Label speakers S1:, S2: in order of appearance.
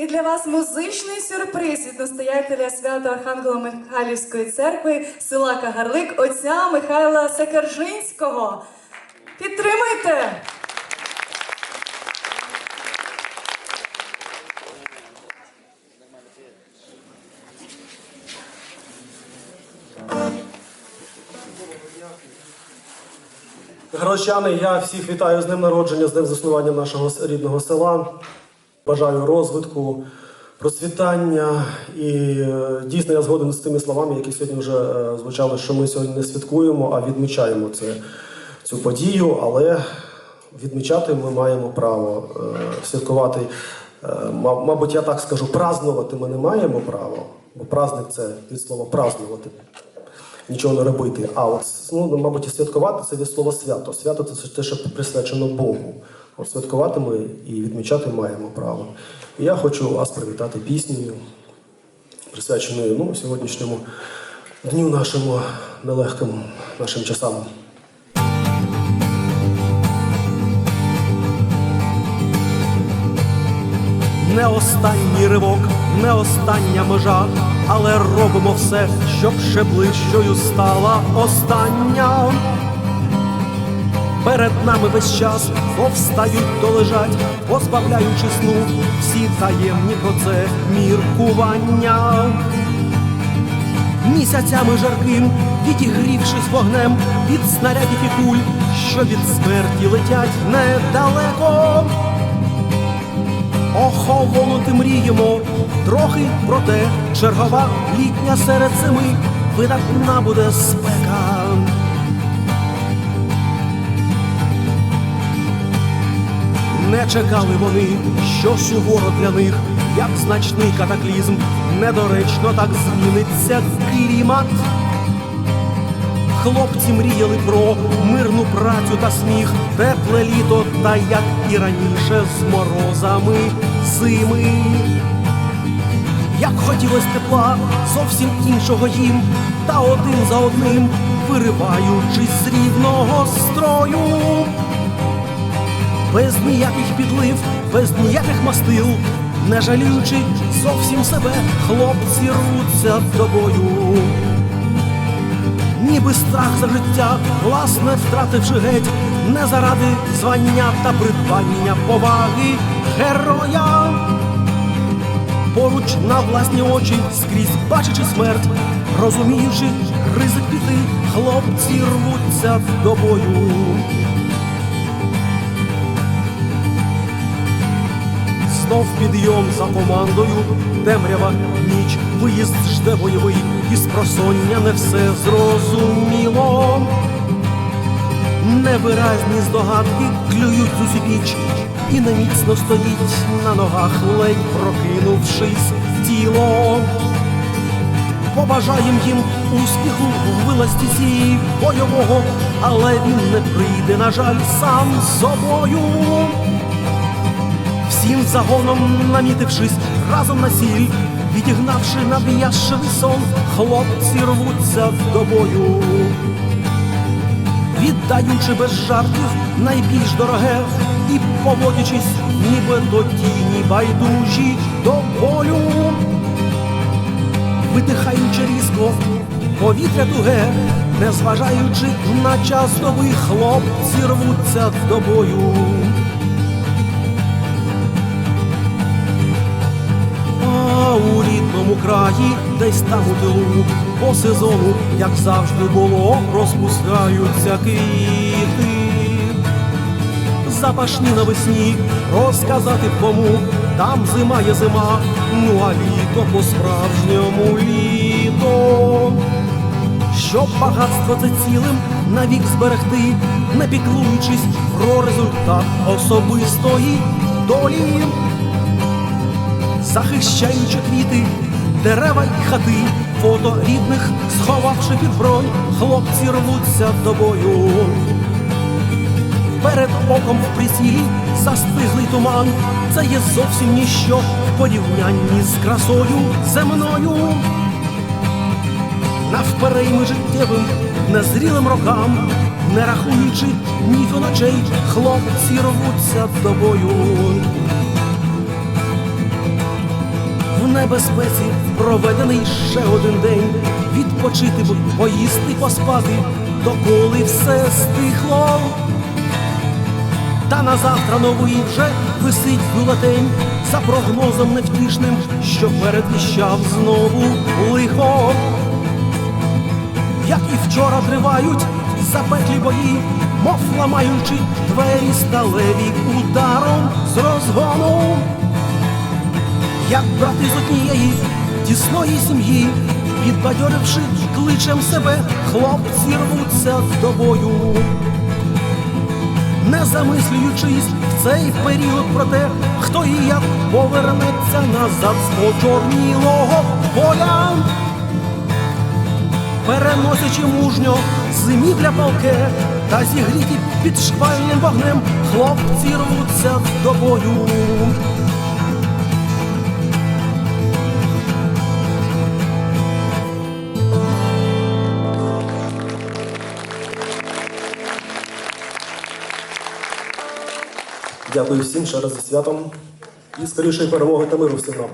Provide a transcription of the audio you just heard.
S1: І для вас музичний сюрприз від настоятеля свято Архангело-Михайлівської церкви села Кагарлик отця Михайла Секержинського. Підтримайте!
S2: Грощани, я всіх вітаю з днем народження, з днем заснування нашого рідного села. Бажаю розвитку, процвітання. І е, дійсно я згоден з тими словами, які сьогодні вже е, звучали, що ми сьогодні не святкуємо, а відмічаємо це, цю подію. Але відмічати ми маємо право е, святкувати. Мабуть, я так скажу, празнувати ми не маємо права, бо праздник це від слова празнувати нічого не робити. А от ну, мабуть, святкувати це від слова свято. Свято це те, що присвячено Богу. Святкувати ми і відмічати маємо право. Я хочу вас привітати піснею, присвяченою ну, сьогоднішньому дню нашому нелегкому, нашим часам.
S3: Не останній ривок, не остання межа, але робимо все, щоб ще ближчою стала остання. Перед нами весь час то встають, то лежать, позбавляючи сну всі таємні про це міркування. Місяцями жарким, відігрівшись вогнем від снарядів і куль, що від смерті летять недалеко. Охолонути мріємо трохи, проте чергова літня серед зими видатна буде спека. Не чекали вони, що суворо для них, як значний катаклізм, недоречно так зміниться клімат. Хлопці мріяли про мирну працю та сміх, тепле літо, та як і раніше з морозами зими. Як хотілось тепла, зовсім іншого їм, та один за одним, вириваючись з рівного строю. Без ніяких підлив, без ніяких мастил, не жаліючи зовсім себе, хлопці рвуться до бою ніби страх за життя, власне втративши геть, не заради звання та придбання поваги героя. Поруч на власні очі, скрізь бачачи смерть, розуміючи ризик піти, хлопці рвуться до бою. Знов підйом за командою, темрява, ніч, виїзд жде бойовий, і з просоння не все зрозуміло. Невиразні здогадки клюють усі піч, і неміцно стоїть на ногах, ледь прокинувшись в тіло. Побажаєм їм успіху в вилазці цієї бойового, але він не прийде, на жаль, сам з собою. Всім загоном намітившись разом на сіль, відігнавши нав'язшивий сон, хлопці рвуться до бою, віддаючи без жартів найбільш дороге і поводячись, ніби до тіні байдужі до болю, видихаючи різко повітря туге, незважаючи на час доби, хлопці рвуться до бою. У рідному краї, десь там у тилу, по сезону, як завжди було, розпускаються квіти. Запашні навесні розказати кому, там зима є зима, ну а літо по-справжньому літо. Щоб багатство це цілим навік зберегти, не піклуючись про результат особистої долі захищаючи квіти, дерева й хати, фото рідних, сховавши під бронь, хлопці рвуться до бою. Перед оком в прицілі застиглий туман, це є зовсім ніщо в порівнянні з красою земною. Навперейми життєвим, незрілим рокам, не рахуючи ні ночей, хлопці рвуться до бою. Небезпеці проведений ще один день. Відпочити б, поїсти, поспати, доколи все стихло. Та на завтра новий вже висить бюлетень за прогнозом невтішним, що передвіщав знову лихо. Як і вчора тривають запеклі бої, мов ламаючи двері сталеві ударом з розгону. Як брати з однієї тісної сім'ї, підбадьоривши кличем себе, хлопці рвуться з тобою не замислюючись в цей період про те, хто і як повернеться назад з почорнілого поля, переносячи мужньо зимівля палке та зігріті під шквальним вогнем, хлопці рвуться з тобою.
S2: Дякую всім ще раз за святом і скорішої перемоги та миру всім нам.